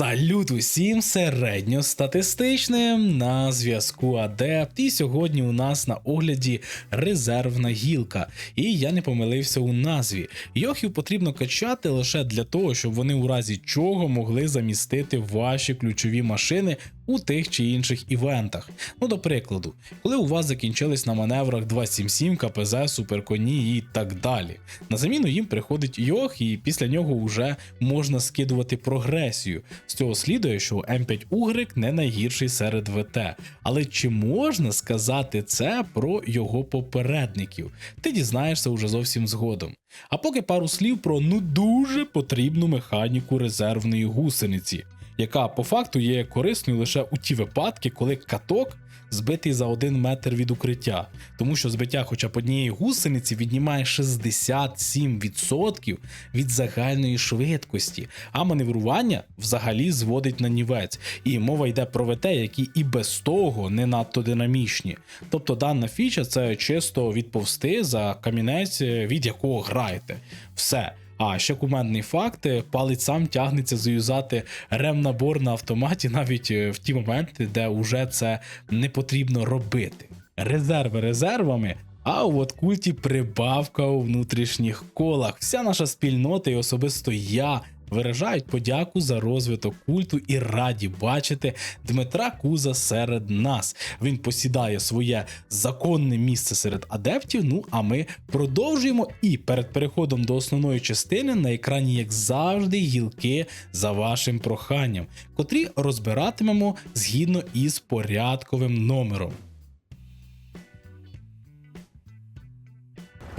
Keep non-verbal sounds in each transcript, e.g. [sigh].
Салют усім середньостатистичним на зв'язку Адепт. І сьогодні у нас на огляді резервна гілка. І я не помилився у назві. Йохів потрібно качати лише для того, щоб вони у разі чого могли замістити ваші ключові машини у тих чи інших івентах. Ну, до прикладу, коли у вас закінчились на маневрах 277, КПЗ, суперконі і так далі. На заміну їм приходить Йох, і після нього вже можна скидувати прогресію. З цього слідує, що М5 Угрик не найгірший серед ВТ. Але чи можна сказати це про його попередників? Ти дізнаєшся уже зовсім згодом. А поки пару слів про ну дуже потрібну механіку резервної гусениці яка по факту є корисною лише у ті випадки, коли каток збитий за один метр від укриття, тому що збиття хоча б однієї гусениці віднімає 67% від загальної швидкості, а маневрування взагалі зводить на нівець. І мова йде про ВТ, які і без того не надто динамічні. Тобто дана фіча це чисто відповсти за камінець, від якого граєте. Все. А ще кумедний факт: палець сам тягнеться заюзати рем-набор на автоматі навіть е, в ті моменти, де вже це не потрібно робити. Резерви резервами. А от культі прибавка у внутрішніх колах. Вся наша спільнота і особисто я виражають подяку за розвиток культу і раді бачити Дмитра Куза серед нас. Він посідає своє законне місце серед адептів. Ну а ми продовжуємо. І перед переходом до основної частини на екрані, як завжди, гілки за вашим проханням, котрі розбиратимемо згідно із порядковим номером.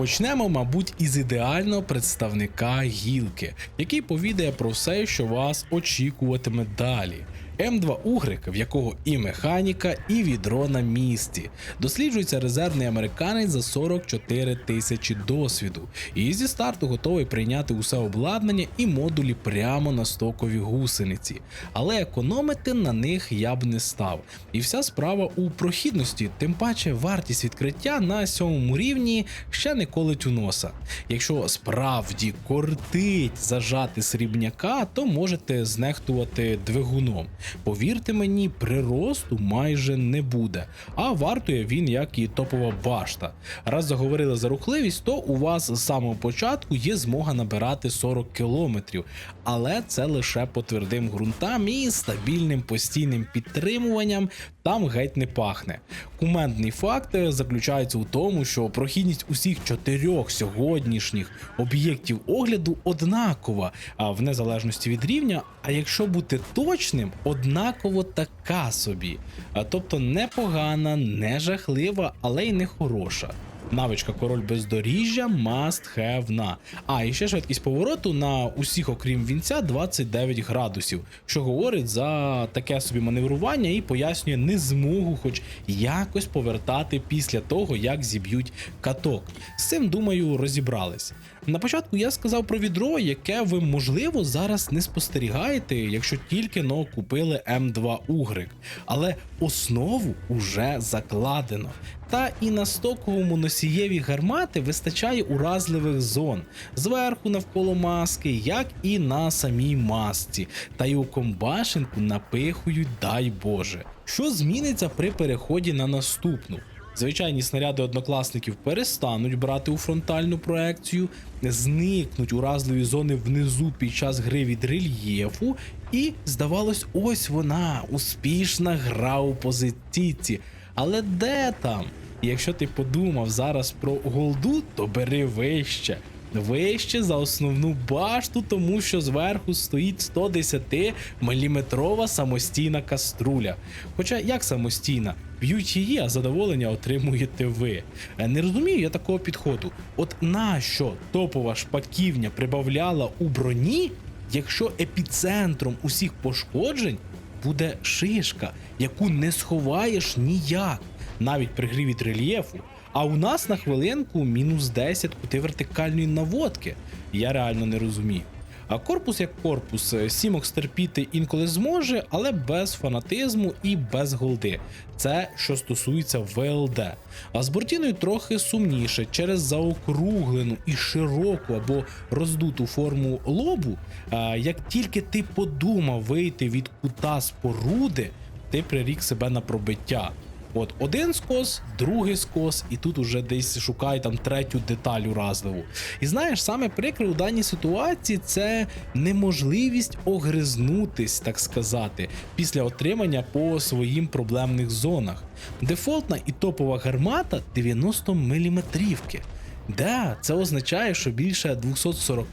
Почнемо, мабуть, із ідеального представника гілки, який повідає про все, що вас очікуватиме далі. М2 Угрик, в якого і механіка, і відро на місці. Досліджується резервний американець за 44 тисячі досвіду. І зі старту готовий прийняти усе обладнання і модулі прямо на стокові гусениці. Але економити на них я б не став. І вся справа у прохідності, тим паче вартість відкриття на сьомому рівні ще не колить у носа. Якщо справді кортить зажати срібняка, то можете знехтувати двигуном. Повірте мені, приросту майже не буде, а вартує він як і топова башта. Раз заговорили за рухливість, то у вас з самого початку є змога набирати 40 кілометрів, але це лише по твердим ґрунтам і стабільним постійним підтримуванням там геть не пахне. Кументний факт заключається у тому, що прохідність усіх чотирьох сьогоднішніх об'єктів огляду однакова, в незалежності від рівня. А якщо бути точним, однаково така собі. Тобто не погана, не жахлива, але й не хороша. Навичка король бездоріжжя must have на. А, і ще швидкість повороту на усіх, окрім вінця, 29 градусів, що говорить за таке собі маневрування і пояснює незмогу, хоч якось повертати після того, як зіб'ють каток. З цим, думаю, розібрались. На початку я сказав про відро, яке ви, можливо, зараз не спостерігаєте, якщо тільки но купили М2 Угрик. Але основу уже закладено. Та і на стоковому носієві гармати вистачає уразливих зон зверху навколо маски, як і на самій масці, та й у комбашенку напихують, дай Боже. Що зміниться при переході на наступну? Звичайні снаряди однокласників перестануть брати у фронтальну проекцію, зникнуть уразливі зони внизу під час гри від рельєфу, і здавалось, ось вона успішна гра у позиційці. Але де там? Якщо ти подумав зараз про голду, то бери вище. Вище за основну башту, тому що зверху стоїть 110 мм самостійна каструля. Хоча як самостійна, б'ють її, а задоволення отримуєте ви. Е, Не розумію я такого підходу. От нащо топова шпаківня прибавляла у броні, якщо епіцентром усіх пошкоджень буде шишка, яку не сховаєш ніяк, навіть при грі від рельєфу. А у нас на хвилинку мінус 10 кути вертикальної наводки. Я реально не розумію. А корпус як корпус, е, Сімокс терпіти інколи зможе, але без фанатизму і без голди. Це що стосується ВЛД. А з Бортіною трохи сумніше через заокруглену і широку або роздуту форму лобу. А, як тільки ти подумав вийти від кута споруди, ти прирік себе на пробиття. От один скос, другий скос, і тут уже десь шукай там третю деталь уразливу. І знаєш, саме прикре у даній ситуації це неможливість огризнутись, так сказати, після отримання по своїм проблемних зонах. Дефолтна і топова гармата 90 мм. Да, це означає, що більше 240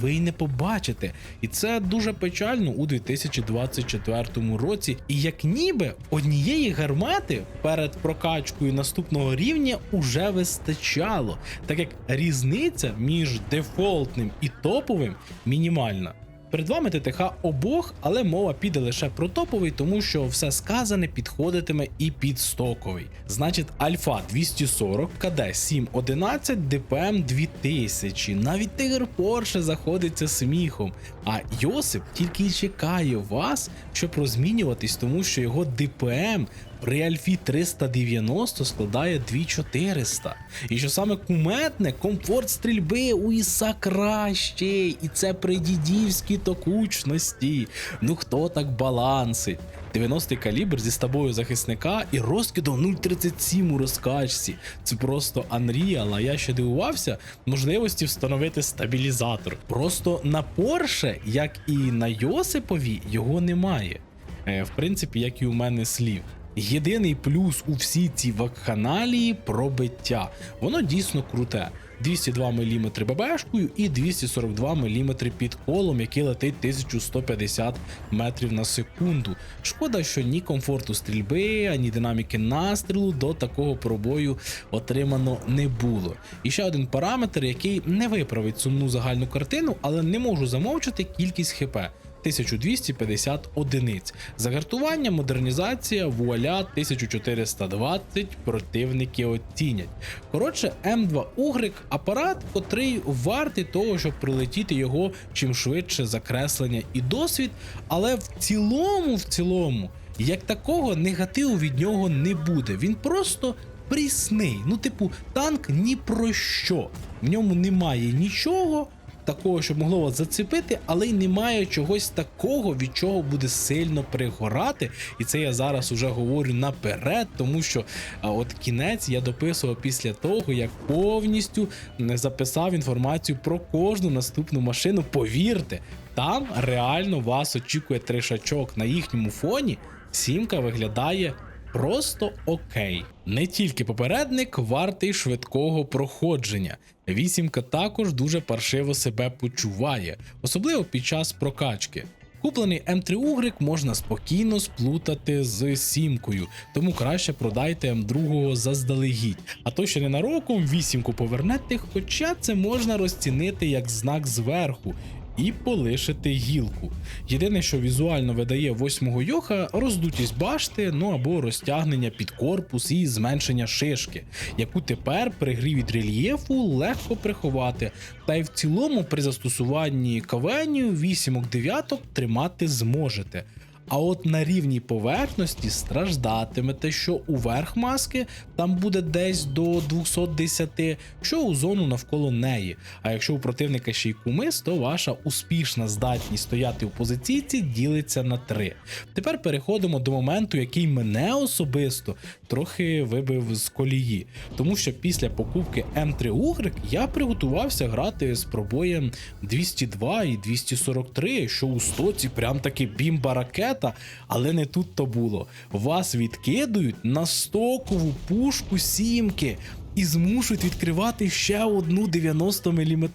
ви й не побачите. І це дуже печально у 2024 році. І як ніби однієї гармати перед прокачкою наступного рівня уже вистачало, так як різниця між дефолтним і топовим мінімальна. Перед вами ТТХ обох, але мова піде лише про топовий, тому що все сказане підходитиме і під стоковий. Значить, Альфа 240, КД 711, ДПМ 2000. Навіть Тигр Порше заходиться сміхом. А Йосип тільки й чекає вас, щоб розмінюватись, тому що його ДПМ при Альфі 390 складає 2400. І що саме куметне, комфорт стрільби у Іса кращий, і це при дідівській токучності. Ну хто так балансить? 90-й калібр зі стабою захисника і розкидом 0,37 у розкачці. Це просто Unreal, а я ще дивувався можливості встановити стабілізатор. Просто на Porsche, як і на Йосипові, його немає. Е, В принципі, як і у мене слів. Єдиний плюс у всій цій вакханалії пробиття. Воно дійсно круте. 202 мм ББшкою і 242 мм під колом, який летить 1150 метрів на секунду. Шкода, що ні комфорту стрільби, ані динаміки настрілу до такого пробою отримано не було. І ще один параметр, який не виправить сумну загальну картину, але не можу замовчати кількість ХП. 1250 одиниць. Загартування, модернізація, вуаля 1420 противники оцінять. Коротше, М2 Угрик апарат, котрий вартий того, щоб прилетіти його чим швидше закреслення і досвід, але в цілому, в цілому, як такого негативу від нього не буде. Він просто прісний. Ну, типу, танк ні про що. В ньому немає нічого такого, що могло вас зацепити, але й немає чогось такого, від чого буде сильно пригорати. І це я зараз уже говорю наперед, тому що а, от кінець я дописував після того, як повністю не записав інформацію про кожну наступну машину. Повірте, там реально вас очікує тришачок на їхньому фоні. Сімка виглядає просто окей. Не тільки попередник вартий швидкого проходження. Вісімка також дуже паршиво себе почуває, особливо під час прокачки. Куплений М3 Угрик можна спокійно сплутати з сімкою, тому краще продайте М2 заздалегідь. А то ще ненароком вісімку повернете, хоча це можна розцінити як знак зверху. І полишити гілку. Єдине, що візуально видає восьмого йоха, роздутість башти, ну або розтягнення під корпус і зменшення шишки, яку тепер при грі від рельєфу легко приховати. Та й в цілому при застосуванні кавенію вісімок дев'яток тримати зможете. А от на рівній поверхності страждатимете, що у верх маски там буде десь до 210, що у зону навколо неї. А якщо у противника ще й кумис, то ваша успішна здатність стояти у позиційці ділиться на 3. Тепер переходимо до моменту, який мене особисто трохи вибив з колії. Тому що після покупки М3 Угрик я приготувався грати з пробоєм 202 і 243, що у стоці прям таки бімба ракета, але не тут то було. Вас відкидують на стокову пушку сімки. І змушують відкривати ще одну 90 мм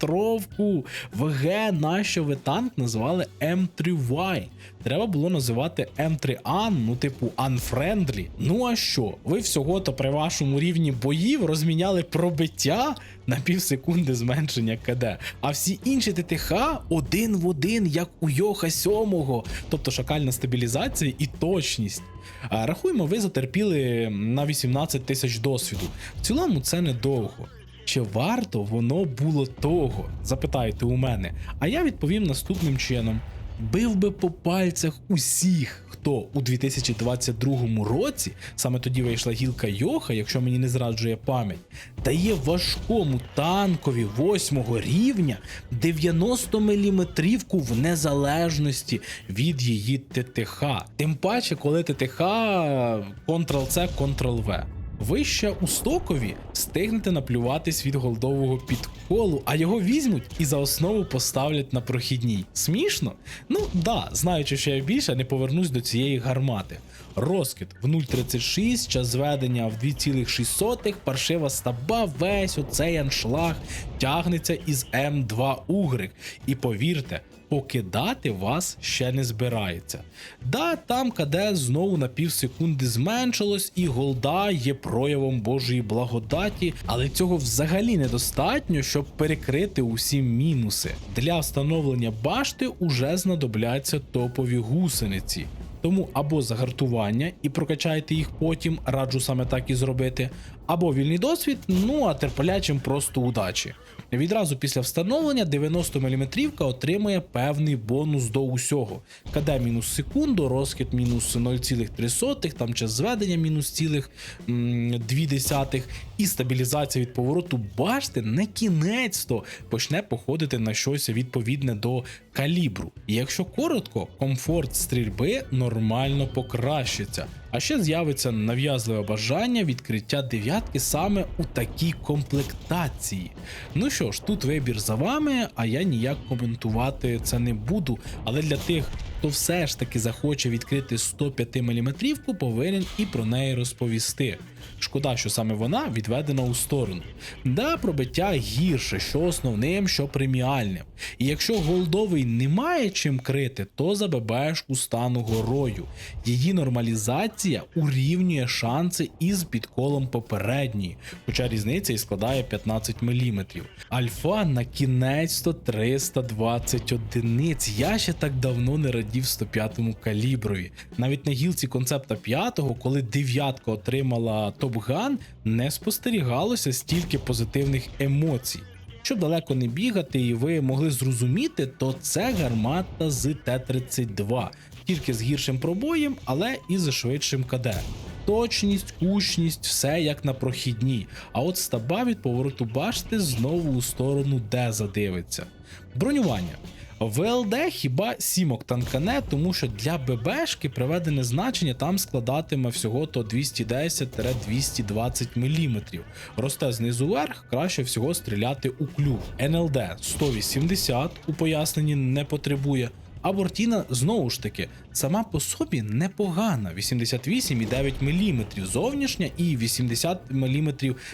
ВГ, нащо ви танк назвали М3Y. Треба було називати М3An, ну типу Unfriendly. Ну а що? Ви всього-то при вашому рівні боїв розміняли пробиття на пів секунди зменшення КД. А всі інші ТТХ один в один, як у Йоха 7, тобто шакальна стабілізація і точність. Рахуємо, ви затерпіли на 18 тисяч досвіду. В цілому це недовго. чи варто воно було того? Запитайте у мене. А я відповім наступним чином: бив би по пальцях усіх, хто у 2022 році, саме тоді вийшла гілка Йоха, якщо мені не зраджує пам'ять, дає важкому танкові 8 рівня 90 мм в незалежності від її ТТХ. Тим паче, коли ТТХ Ctrl-C, Ctrl-V. Ви ще у стокові встигнете наплюватись від голдового підколу, а його візьмуть і за основу поставлять на прохідній. Смішно? Ну да, знаючи, що я більше не повернусь до цієї гармати. Розкид в 0.36, час зведення в 2,6, паршива стаба, весь оцей аншлаг тягнеться із М2 Угрик. І повірте, покидати вас ще не збирається. Да, там КД знову на пів секунди зменшилось, і голда є проявом Божої благодаті, але цього взагалі недостатньо, щоб перекрити усі мінуси. Для встановлення башти уже знадобляться топові гусениці. Тому або загартування і прокачайте їх потім, раджу саме так і зробити, або вільний досвід, ну а терплячим просто удачі. Відразу після встановлення 90 мм отримує певний бонус до усього. КД мінус секунду, розхід мінус 0,3, там час зведення мінус цілих м, 0,2 і стабілізація від повороту башти на кінець то почне походити на щось відповідне до калібру. І якщо коротко, комфорт стрільби нормально покращиться. А ще з'явиться нав'язливе бажання відкриття дев'ятки саме у такій комплектації. Ну що ж, тут вибір за вами, а я ніяк коментувати це не буду. Але для тих, хто все ж таки захоче відкрити 105 мм, повинен і про неї розповісти. Шкода, що саме вона відведена у сторону. Да, пробиття гірше, що основним, що преміальним. І якщо голдовий немає чим крити, то за ББшку стану горою. Її нормалізація урівнює шанси із підколом попередньої, хоча різниця і складає 15 мм. Альфа на кінець 320 одиниць. Я ще так давно не радів 105-му каліброві. Навіть на гілці концепта 5-го, коли дев'ятка отримала Топган, не спостерігалося стільки позитивних емоцій. Щоб далеко не бігати, і ви могли зрозуміти, то це гармата з Т-32, тільки з гіршим пробоєм, але і з швидшим КД. Точність, кучність, все як на прохідній. А от стаба від повороту башти знову у сторону Д задивиться. Бронювання. ВЛД хіба сімок танкане, тому що для ББшки приведене значення там складатиме всього то 210-220 мм. Росте знизу вверх, краще всього стріляти у клюв. НЛД 180 у поясненні не потребує. А Бортіна знову ж таки сама по собі непогана: 88,9 мм зовнішня і 80 мм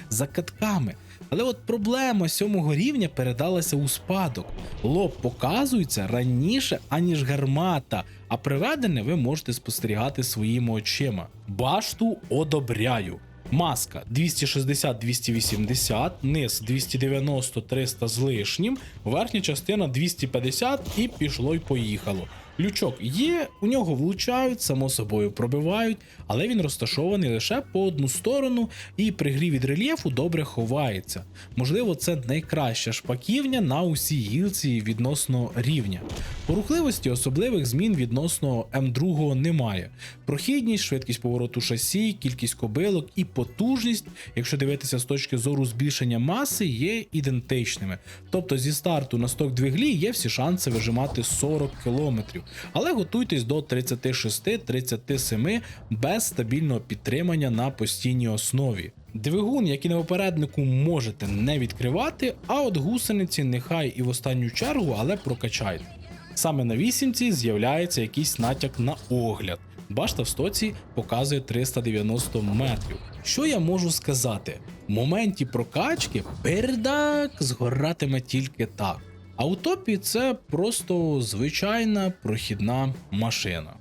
за катками. Але от проблема сьомого рівня передалася у спадок. Лоб показується раніше, аніж гармата, а приведене ви можете спостерігати своїми очима. Башту одобряю. Маска 260-280, низ 290-300 з лишнім, верхня частина 250 і пішло й поїхало. Лючок є, у нього влучають, само собою пробивають, але він розташований лише по одну сторону і при грі від рельєфу добре ховається. Можливо, це найкраща шпаківня на усій гілці відносно рівня. По рухливості особливих змін відносно М2 немає. Прохідність, швидкість повороту шасі, кількість кобилок і потужність, якщо дивитися з точки зору збільшення маси, є ідентичними. Тобто зі старту на сток двиглі є всі шанси вижимати 40 км. Але готуйтесь до 36-37 без стабільного підтримання на постійній основі. Двигун, як і на попереднику, можете не відкривати, а от гусениці нехай і в останню чергу, але прокачайте. Саме на вісімці з'являється якийсь натяк на огляд. Башта в стоці показує 390 метрів. Що я можу сказати? В моменті прокачки пердак згоратиме тільки так. А у топі це просто звичайна прохідна машина.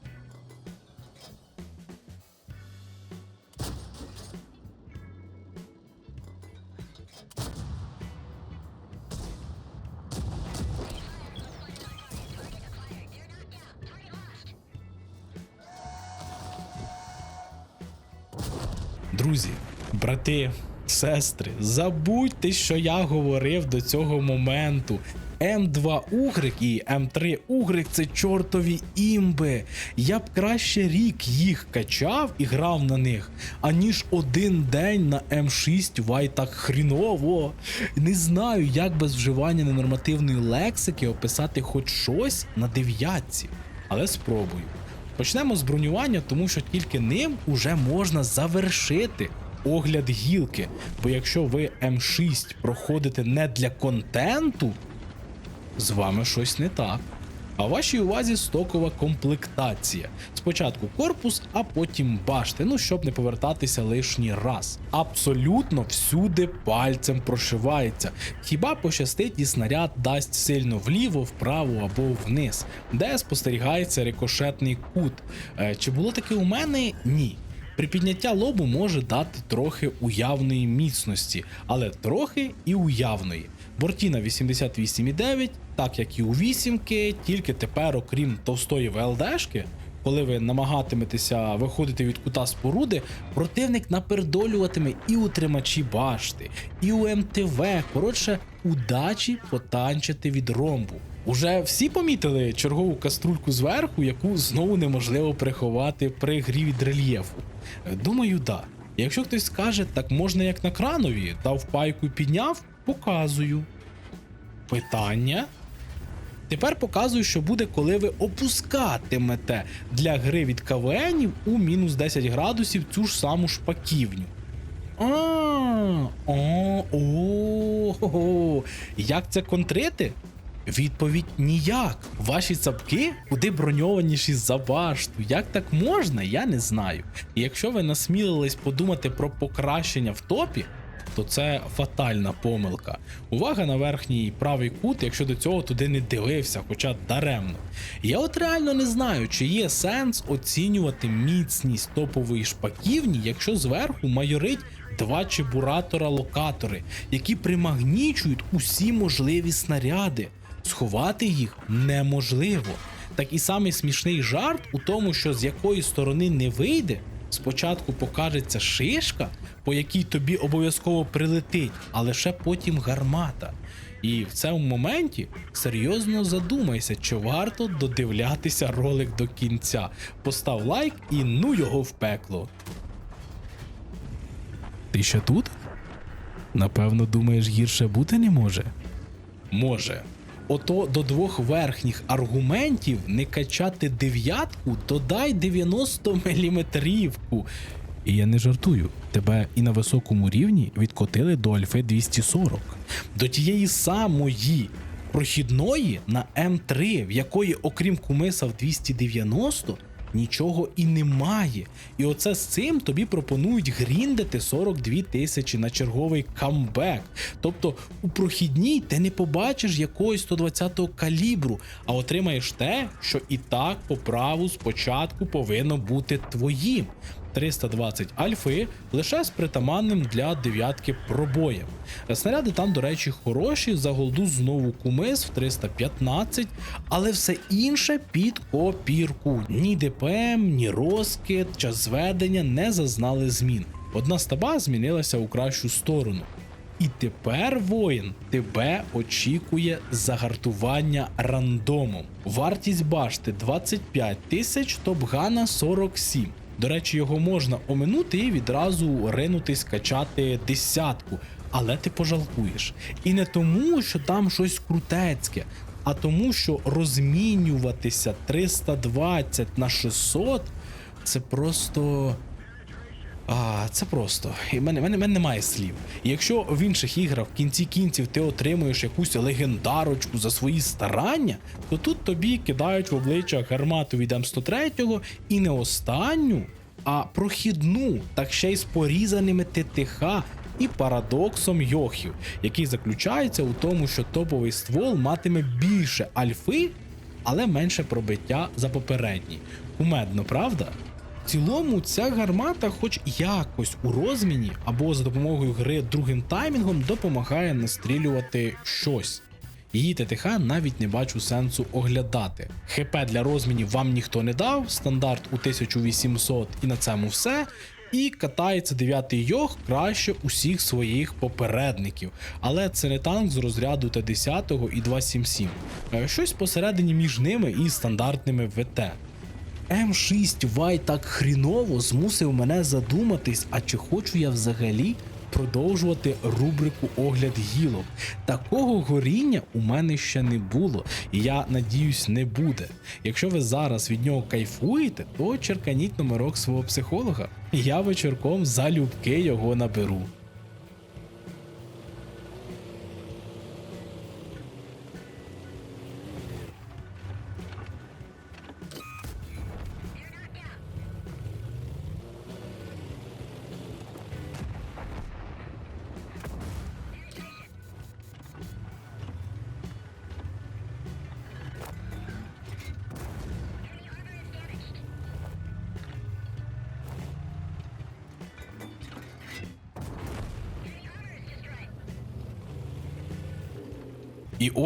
Друзі, брати, Сестри, забудьте, що я говорив до цього моменту. М2 Угрик і М3 Угрик це чортові імби. Я б краще рік їх качав і грав на них, аніж один день на М6 вай так хріново. Не знаю, як без вживання ненормативної лексики описати хоч щось на дев'ятці, але спробую. Почнемо з бронювання, тому що тільки ним уже можна завершити огляд гілки. Бо якщо ви М6 проходите не для контенту, з вами щось не так. А вашій увазі стокова комплектація. Спочатку корпус, а потім башти, ну щоб не повертатися лишній раз. Абсолютно всюди пальцем прошивається. Хіба пощастить і снаряд дасть сильно вліво, вправо або вниз, де спостерігається рикошетний кут. Е, Чи було таке у мене? Ні. Припідняття лобу може дати трохи уявної міцності, але трохи і уявної. Бортіна 88,9, так як і у вісімки, тільки тепер, окрім товстої ВЛДшки, коли ви намагатиметеся виходити від кута споруди, противник напердолюватиме і у тримачі башти, і у МТВ. Коротше, удачі потанчити від ромбу. Уже всі помітили чергову каструльку зверху, яку знову неможливо приховати при грі від рельєфу. Думаю, да. Якщо хтось скаже, так можна як на кранові, дав пайку і підняв, показую. Питання. Тепер показую, що буде, коли ви опускатимете для гри від КВНів у мінус 10 градусів цю ж саму шпаківню. А, о, о, як це контрити? Відповідь ніяк. Ваші цапки куди броньованіші за башту. Як так можна, я не знаю. І якщо ви насмілились подумати про покращення в топі, то це фатальна помилка. Увага на верхній правий кут, якщо до цього туди не дивився, хоча даремно. Я от реально не знаю, чи є сенс оцінювати міцність топової шпаківні, якщо зверху майорить два чебуратора-локатори, які примагнічують усі можливі снаряди. Сховати їх неможливо. Так і самий смішний жарт у тому, що з якої сторони не вийде, спочатку покажеться шишка, по якій тобі обов'язково прилетить, а лише потім гармата. І в цьому моменті серйозно задумайся, чи варто додивлятися ролик до кінця. Постав лайк і ну його в пекло. Ти ще тут? Напевно, думаєш, гірше бути не може? Може. Ото до двох верхніх аргументів не качати дев'ятку, додай 90 міліметрівку. І я не жартую, тебе і на високому рівні відкотили до Альфи 240, до тієї самої прохідної на М3, в якої, окрім кумиса в 290, нічого і немає. І оце з цим тобі пропонують гріндити 42 тисячі на черговий камбек. Тобто у прохідній ти не побачиш якогось 120-го калібру, а отримаєш те, що і так по праву спочатку повинно бути твоїм. 320 альфи лише з притаманним для дев'ятки пробоєм. Снаряди там, до речі, хороші, за голду знову кумис в 315, але все інше під копірку. Ні ДПМ, ні розкид, час зведення не зазнали змін. Одна стаба змінилася у кращу сторону. І тепер воїн тебе очікує загартування рандомом. Вартість башти 25 тисяч, топгана 47. До речі, його можна оминути і відразу ринутись качати десятку, але ти пожалкуєш. І не тому, що там щось крутецьке, а тому, що розмінюватися 320 на 600 це просто. А, це просто. І в мене, мене, мене немає слів. І якщо в інших іграх в кінці кінців ти отримуєш якусь легендарочку за свої старання, то тут тобі кидають в обличчя гармату від М103 і не останню, а прохідну, так ще й з порізаними ТТХ і парадоксом Йохів, який заключається у тому, що топовий ствол матиме більше альфи, але менше пробиття за попередній. Кумедно, правда? Цілому ця гармата, хоч якось у розміні або за допомогою гри другим таймінгом, допомагає настрілювати щось. Її ТТХ навіть не бачу сенсу оглядати. ХП для розмінів вам ніхто не дав, стандарт у 1800 і на цьому все. і катається дев'ятий йог краще усіх своїх попередників. Але це не танк з розряду Т-10 і 277. Е, Щось посередині між ними і стандартними ВТ. М6 Вай так хріново змусив мене задуматись, а чи хочу я взагалі продовжувати рубрику огляд гілок. Такого горіння у мене ще не було, і я надіюсь, не буде. Якщо ви зараз від нього кайфуєте, то черканіть номерок свого психолога. Я вечірком залюбки його наберу.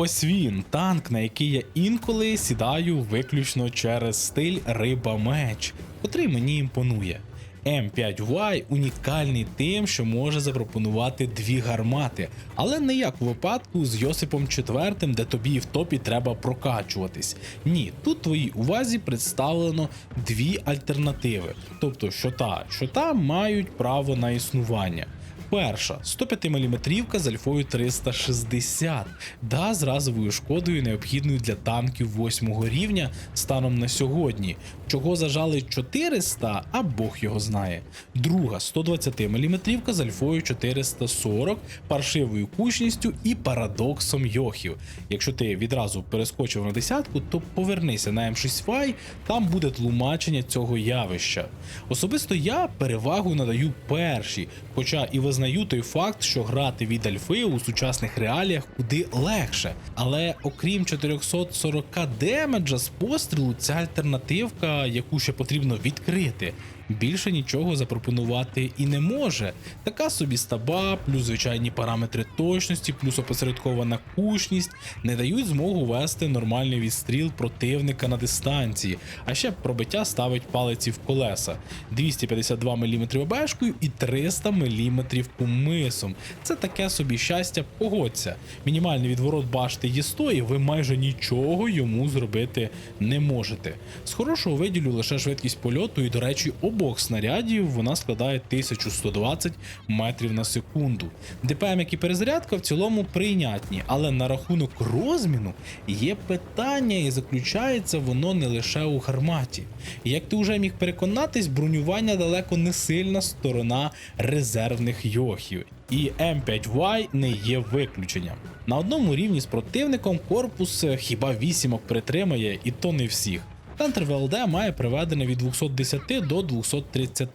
Ось він, танк, на який я інколи сідаю виключно через стиль риба меч, котрий мені імпонує. М5Y унікальний тим, що може запропонувати дві гармати, але не як у випадку з Йосипом IV, де тобі в топі треба прокачуватись. Ні, тут твоїй увазі представлено дві альтернативи, тобто що та, що та мають право на існування. Перша 105 мм з альфою 360, да з разовою шкодою, необхідною для танків 8 рівня станом на сьогодні. Чого зажали 400, а Бог його знає. Друга 120 мм з альфою 440, паршивою кучністю і парадоксом йохів. Якщо ти відразу перескочив на десятку, то повернися на M6 Fi, там буде тлумачення цього явища. Особисто я перевагу надаю першій, хоча і визнаю той факт, що грати від альфи у сучасних реаліях куди легше. Але окрім 440 демеджа з пострілу, ця альтернативка, яку ще потрібно відкрити. Більше нічого запропонувати і не може. Така собі стаба, плюс звичайні параметри точності, плюс опосередкована кучність не дають змогу вести нормальний відстріл противника на дистанції, а ще пробиття ставить палиці в колеса. 252 мм обешкою і 300 мм кумисом. Це таке собі щастя, погодься. Мінімальний відворот башти є 100 і ви майже нічого йому зробити не можете. З хорошого виділю лише швидкість польоту, і, до речі, обох снарядів вона складає 1120 метрів на секунду. ДПМ, як і перезарядка, в цілому прийнятні, але на рахунок розміну є питання, і заключається воно не лише у гарматі. Як ти вже міг переконатись, бронювання далеко не сильна сторона резервних йохів. І М5Y не є виключенням. На одному рівні з противником корпус е, хіба вісімок притримає, і то не всіх. Центр ВЛД має приведене від 210 до 230,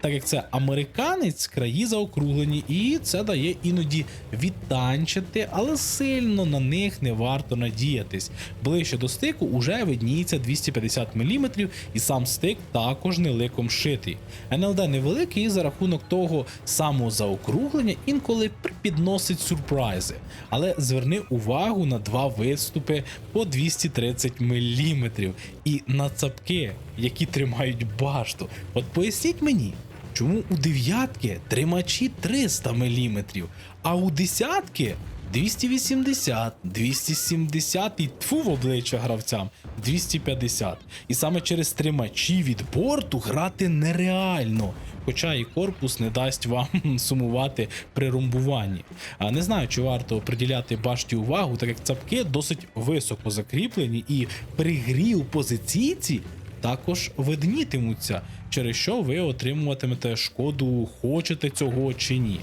так як це американець, краї заокруглені, і це дає іноді відтанчити, але сильно на них не варто надіятись. Ближче до стику уже видніється 250 мм, і сам стик також не ликом шитий. НЛД невеликий і за рахунок того самого заокруглення інколи підносить сюрпризи. Але зверни увагу на два виступи по 230 мм і на цапки, які тримають башту. От поясніть мені, чому у дев'ятки тримачі 300 мм, а у десятки 280, 270 і тфу в обличчя гравцям 250. І саме через тримачі від борту грати нереально. Хоча і корпус не дасть вам [laughs] сумувати при румбуванні. А не знаю, чи варто приділяти башті увагу, так як цапки досить високо закріплені і при грі у позиційці також виднітимуться, через що ви отримуватимете шкоду, хочете цього чи ні.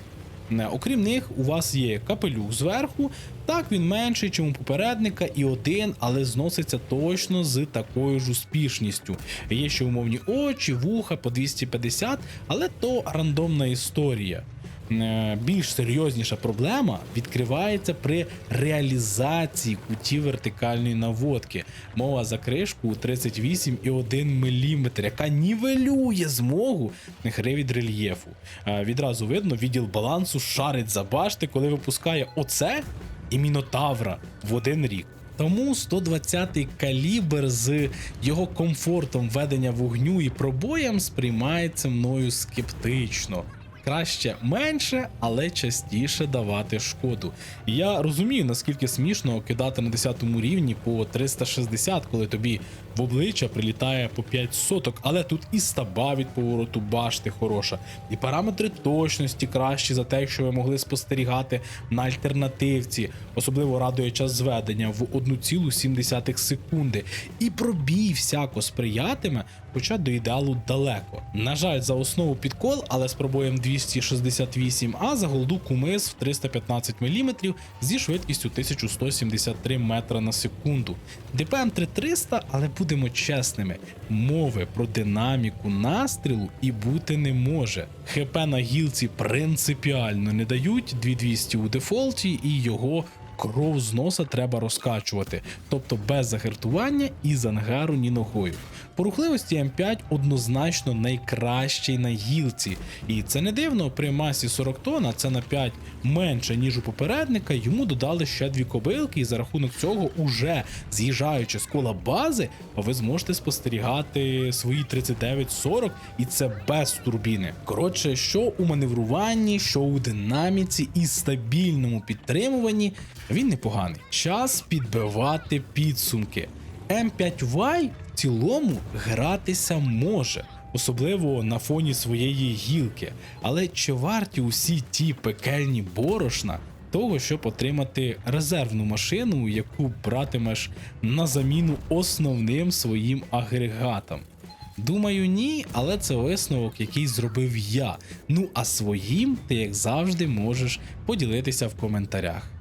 Окрім них, у вас є капелюх зверху. Так він менший, чим у попередника, і один, але зноситься точно з такою ж успішністю. Є ще умовні очі, вуха по 250, але то рандомна історія. Е, Більш серйозніша проблема відкривається при реалізації кутів вертикальної наводки. Мова за кришку у 38,1 мм, яка нівелює змогу гри від рельєфу. Е, Відразу видно, відділ балансу шарить за башти, коли випускає оце і мінотавра в один рік. Тому 120-й калібр з його комфортом ведення вогню і пробоєм сприймається мною скептично. Краще менше, але частіше давати шкоду. Я розумію, наскільки смішно кидати на 10 рівні по 360, коли тобі в обличчя прилітає по 5 соток, але тут і стаба від повороту башти хороша, і параметри точності кращі за те, що ви могли спостерігати на альтернативці. Особливо радує час зведення в 1,7 секунди. І пробій всяко сприятиме, хоча до ідеалу далеко. На жаль, за основу підкол, але з пробоєм 268, а за голду кумис в 315 мм зі швидкістю 1173 метра на секунду. ДПМ 3300, але будемо чесними, мови про динаміку настрілу і бути не може. ХП на гілці принципіально не дають 2200 у дефолті і його кров з носа треба розкачувати, тобто без загартування і з ангару ні ногою. По рухливості М5 однозначно найкращий на гілці, і це не дивно, при масі 40 тонн, а це на 5 менше ніж у попередника, йому додали ще дві кобилки, і за рахунок цього, уже з'їжджаючи з кола бази, ви зможете спостерігати свої 39-40, і це без турбіни. Коротше, що у маневруванні, що у динаміці і стабільному підтримуванні, він непоганий. Час підбивати підсумки. М5Y в цілому гратися може, особливо на фоні своєї гілки. Але чи варті усі ті пекельні борошна того, щоб отримати резервну машину, яку братимеш на заміну основним своїм агрегатам? Думаю, ні, але це висновок, який зробив я. Ну а своїм ти, як завжди, можеш поділитися в коментарях.